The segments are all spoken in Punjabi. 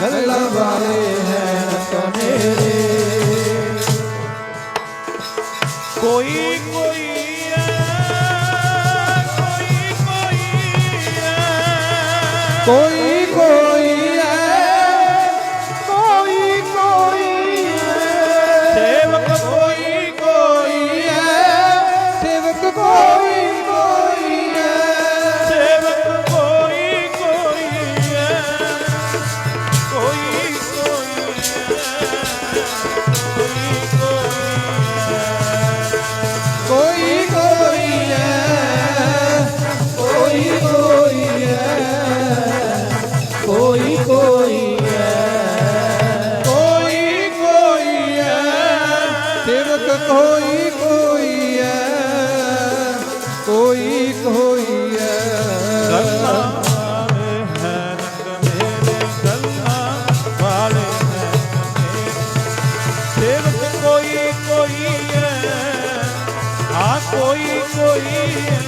ਗੱਲਾਂ ਵਾਲੇ ਹੈ ਕਨੇਰੇ ਕੋਈ ਕੋਈ ਕੋਈ ਕੋਈ ਕੋਈ ਕੋਈ ਕੋਈ ਹੈ। ਕੋਈ ਕੋਈ ਹੈ। ਕੋਈ ਕੋਈ ਹੈ ਸੇਵਕ ਕੋਈ ਕੋਈ ਹੈ। ਕੋਈ ਕੋਈ ਹੈ। ਗੱਲਾਂ ਹੈ ਗੱਲਾਂ ਵਾਲੇ ਹੈ, ਸੇਵਕ ਕੋਈ ਕੋਈ ਹੈ। ਆ ਕੋਈ ਕੋਈ ਹੈ।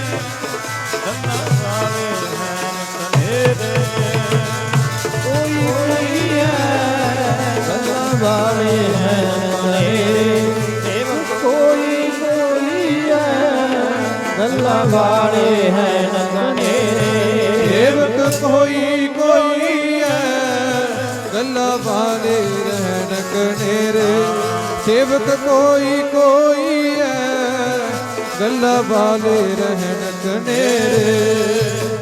ਗੱਲਾਂ ਵਾਲੇ ਹੈ ਕਨੇਰੇ ਸੇਵਕ ਕੋਈ ਕੋਈ ਹੈ, ਗੱਲਾਂ ਵਾਲੇ ਹੈ ਕਨੇਰੇ ਸੇਵਕ ਕੋਈ ਕੋਈ ਹੈ, ਗੱਲਾਂ ਵਾਲੇ ਰਹਿਣ ਕਨੇਰੇ ਸੇਵਕ ਕੋਈ ਕੋਈ ਹੈ, ਗੱਲਾਂ ਵਾਲੇ ਰਹਿਣ ਕਨੇਰੇ